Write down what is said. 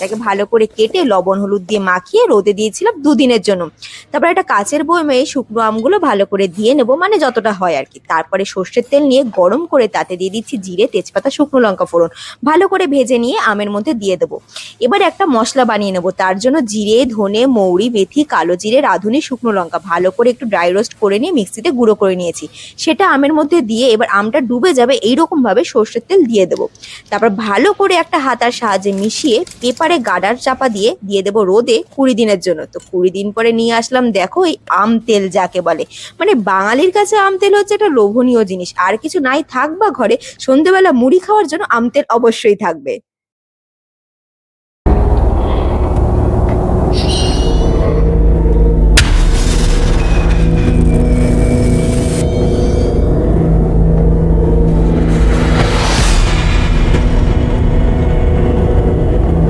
তাকে ভালো করে কেটে লবণ, হলুদ দিয়ে মাখিয়ে রোদে দিয়েছিলাম দুদিনের জন্য। তারপরে একটা কাচের বয়মে এই শুকনো আমগুলো ভালো করে দিয়ে নেব মানে যতটা হয় আর কি। তারপরে সর্ষের তেল নিয়ে গরম করে তাতে দিয়ে দিচ্ছি জিরে, তেজপাতা, শুকনো লঙ্কা ফোড়ন। ভালো করে ভেজে নিয়ে আমের মধ্যে দিয়ে দেবো। এবার একটা মশলা বানিয়ে নেব। তার জন্য জিরে, ধনে, মৌরি, মেথি, কালো জিরে, রাঁধুনি, শুকনো লঙ্কা ভালো করে একটু ড্রাই রোস্ট করে নিয়ে মিক্সিতে গুঁড়ো করে নিয়েছি। সেটা আমের মধ্যে দিয়ে এবার আমটা ডুবে যাবে এইরকম ভাবে সর্ষের তেল দিয়ে দেবো। তারপর ভালো করে একটা হাতার সাহায্যে মিশিয়ে পেপারে গাডার চাপা দিয়ে দিয়ে দেবো রোদে কুড়ি দিনের জন্য। তো কুড়ি দিন পরে নিয়ে আসলাম, দেখো এই আম তেল যাকে বলে। মানে বাঙালির কাছে আম তেল হচ্ছে একটা লোভনীয় জিনিস। আর কিছু নাই থাক বা ঘরে, সন্ধেবেলা মুড়ি খাওয়ার জন্য আম তেল অবশ্যই থাকবে।